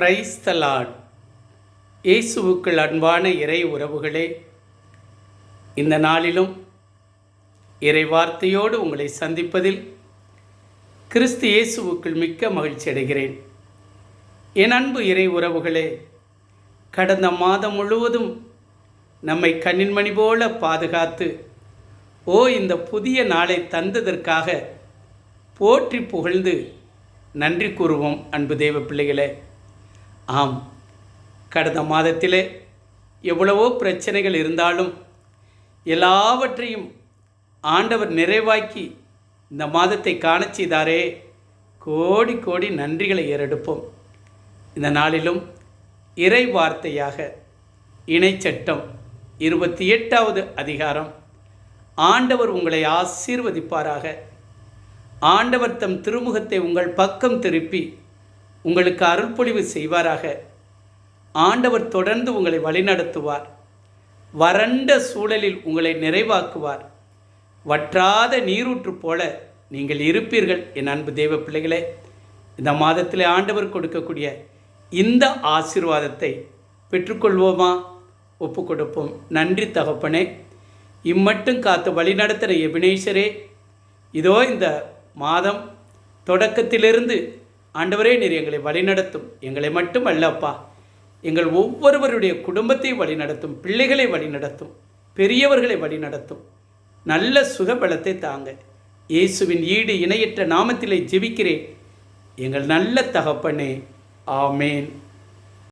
Price இயேசுவுக்குள் அன்பான இறை உறவுகளே இந்த நாளிலும் இறை வார்த்தையோடு உங்களை சந்திப்பதில் கிறிஸ்து இயேசுவுக்குள் மிக்க மகிழ்ச்சி அடைகிறேன். என் அன்பு இறை உறவுகளே கடந்த மாதம் முழுவதும் நம்மை கண்ணின்மணி போல பாதுகாத்து ஓ இந்த புதிய நாளை தந்ததற்காக போற்றி புகழ்ந்து நன்றி கூறுவோம் அன்பு தேவ பிள்ளைகளே. ஆம். கடந்த மாதத்திலே எவ்வளவோ பிரச்சனைகள் இருந்தாலும் எல்லாவற்றையும் ஆண்டவர் நிறைவாக்கி இந்த மாதத்தை காண செய்தாரே. கோடி கோடி நன்றிகளை ஏறெடுப்போம். இந்த நாளிலும் இறை வார்த்தையாக இணைச்சட்டம் இருபத்தி எட்டாவது அதிகாரம். ஆண்டவர் உங்களை ஆசீர்வதிப்பாராக. ஆண்டவர் தம் திருமுகத்தை உங்கள் பக்கம் திருப்பி உங்களுக்கு அருள்பொழிவு செய்வாராக. ஆண்டவர் தொடர்ந்து உங்களை வழிநடத்துவார். வறண்ட சூழலில் உங்களை நிறைவாக்குவார். வற்றாத நீரூற்று போல நீங்கள் இருப்பீர்கள் என் அன்பு தெய்வ பிள்ளைகளே. இந்த மாதத்தில் ஆண்டவர் கொடுக்கக்கூடிய இந்த ஆசீர்வாதத்தை பெற்றுக்கொள்வோமா? ஒப்பு கொடுப்போம். நன்றி தகப்பனே. இம்மட்டும் காத்து வழிநடத்துகிற எபினேஸ்வரே இதோ இந்த மாதம் தொடக்கத்திலிருந்து ஆண்டவரே நீர் எங்களை வழிநடத்தும். எங்களை மட்டும் அல்லப்பா எங்கள் ஒவ்வொருவருடைய குடும்பத்தை வழிநடத்தும் பிள்ளைகளை வழிநடத்தும் பெரியவர்களை வழிநடத்தும். நல்ல சுகபலத்தை தாங்க. இயேசுவின் ஈடு இணையற்ற நாமத்திலே ஜெபிக்கிறேன். எங்கள் நல்ல தகப்பனே ஆமேன்.